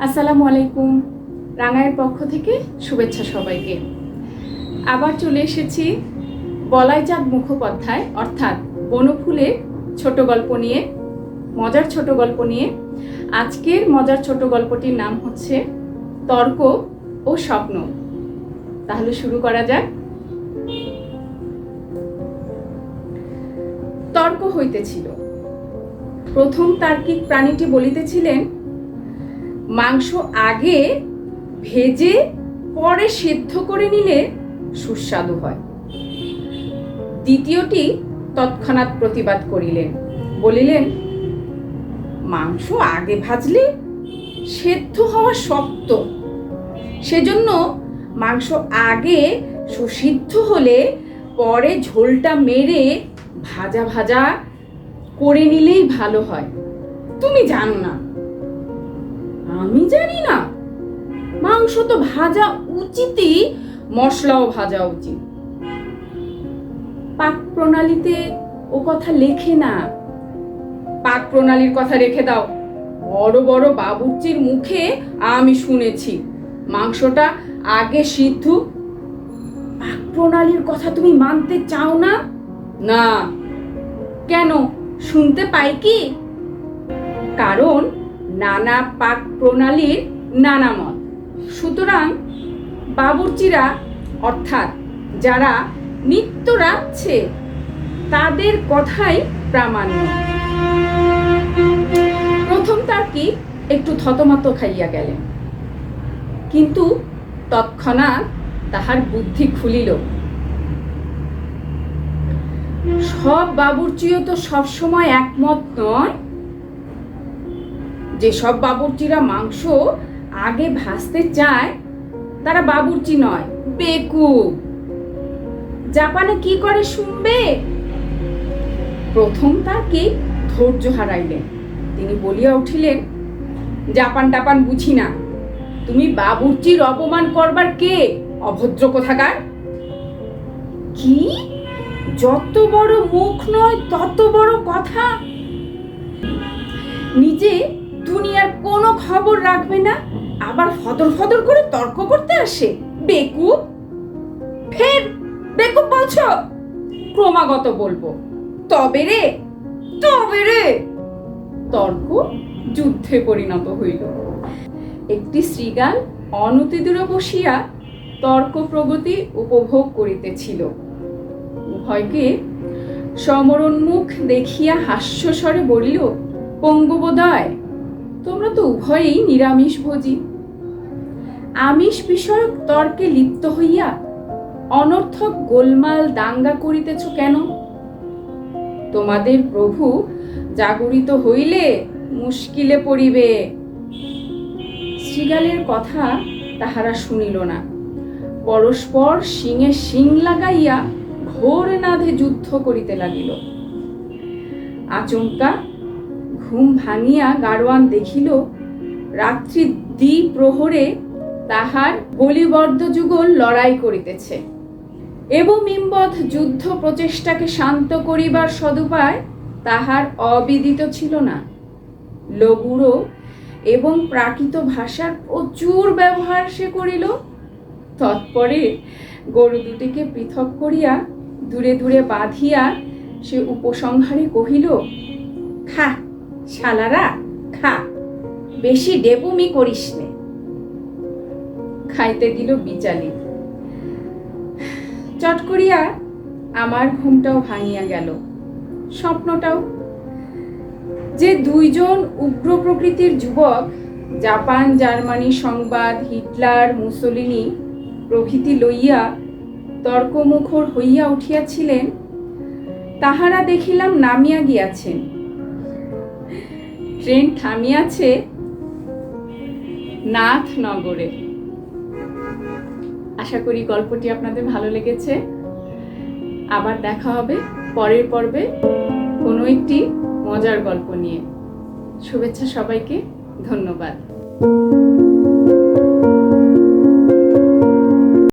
আসসালামু আলাইকুম। রাঙায়ের পক্ষ থেকে শুভেচ্ছা সবাইকে। আবার চলে এসেছি বলাইচাঁদ মুখোপাধ্যায়, অর্থাৎ বনফুলে ছোট গল্প নিয়ে, মজার ছোট গল্প নিয়ে। আজকের মজার ছোট গল্পটির নাম হচ্ছে তর্ক ও স্বপ্ন। তাহলে শুরু করা যাক। তর্ক হইতেছিল। প্রথম তার্কিক প্রাণীটি বলিতেছিলেন মাংস আগে ভেজে পরে সেদ্ধ করে নিলে সুস্বাদু হয়। দ্বিতীয়টি তৎক্ষণাৎ প্রতিবাদ করিলেন। বলিলেন, মাংস আগে ভাজলে সেদ্ধ হওয়া শক্ত। সেজন্য মাংস আগে সুসিদ্ধ হলে পরে ঝোলটা মেরে ভাজা ভাজা করে নিলেই ভালো হয়। তুমি জানো না আমি জানি না। মাংস তো ভাজা উচিতই, মশলাও ভাজা উচিত। পাক প্রণালীতে ও কথা লেখে না। পাক প্রণালীর কথা রেখে দাও। বড় বড় বাবুর্চির মুখে আমি শুনেছি, মাংসটা আগে সিদ্ধ। পাক প্রণালীর কথা তুমি মানতে চাও না? না। কেন? শুনতে পাই কি? কারণ নানা পাক প্রণালীর নানা মত। সুতরাং বাবুর্চিরা, অর্থাৎ যারা নিত্য রাখছে তাদের কথাই প্রামাণ্য। প্রথম তার কি? একটু থতমত খাইয়া গেলেন। কিন্তু তৎক্ষণাৎ তাহার বুদ্ধি খুলিল। সব বাবুর্চিও তো সবসময় একমত নয় যে সব বাবুর্চিরা মাংস আগে ভাসতে চায়, তারা বাবুর্চি নয়, বেকু। জাপানে কি করে শুনবে? প্রথম তাকে ধৈর্য হারাইলেন। তিনি বলিয়া উঠিলেন, জাপান টাপান বুঝি না। তুমি বাবুর্চির অপমান করবার কে? অভদ্র কোথাকার? কি? যত বড় মুখ নয়, তত খবর রাখবে না, আবার ফদর ফদর করে তর্ক করতে আসে। বেকুব? ফের, বেকুব বলছো, ক্রমাগত বলব। তবে রে তবে রে। তর্ক যুদ্ধে পরিণত হইল। একটি শ্রীগাল অনতিদূরে বসিয়া তর্ক প্রগতি উপভোগ করিতেছিল। উভয়কে সমরোন্মুখ দেখিয়া হাস্যস্বরে বলিল পঙ্গবোদয় তোমরা তো উভয়েই নিরামিষ ভোজি। আমিষ বিষয়ক তর্কে লিপ্ত হইয়া অনর্থক গোলমাল দাঙ্গা করিতেছ কেন? তোমাদের প্রভু জাগরিত হইলে মুশকিলে পড়িবে। শ্রীগালের কথা তাহারা শুনিল না। পরস্পর শিঙে শিং লাগাইয়া ঘোর নাধে যুদ্ধ করিতে লাগিল। আচমকা ঘুম ভাঙিয়া গাড়োয়ান দেখিল রাত্রি দ্বি প্রহরে তাহার বলিবর্ধ যুগল লড়াই করিতেছে। এবং ইম্বধ যুদ্ধ প্রচেষ্টাকে শান্ত করিবার সদুপায় তাহার অবিদিত ছিল না। লগুড়ো এবং প্রাকৃত ভাষার প্রচুর ব্যবহার সে করিল। তৎপরে গরু দুটিকে পৃথক করিয়া দূরে দূরে বাঁধিয়া সে উপসংহারে কহিল, খা শালারা, খা, বেশি ডেপুমি করিস নে। খাইতে দিল বিচালি। চট করিয়া আমার ঘুমটাও ভাঙিয়া গেল। স্বপ্নটাও যে দুইজন উগ্র প্রকৃতির যুবক, জাপান, জার্মানি সংবাদ, হিটলার, মুসলিনি প্রভৃতি লইয়া তর্কমুখর হইয়া উঠিয়াছিলেন, তাহারা দেখিলাম নামিয়া গিয়াছেন। ট্রেন থামিয়াছে নাথনগরে। আশা করি গল্পটি আপনাদের ভালো লেগেছে। আবার দেখা হবে পরের পর্বে কোনো একটি মজার গল্প নিয়ে। শুভেচ্ছা সবাইকে, ধন্যবাদ।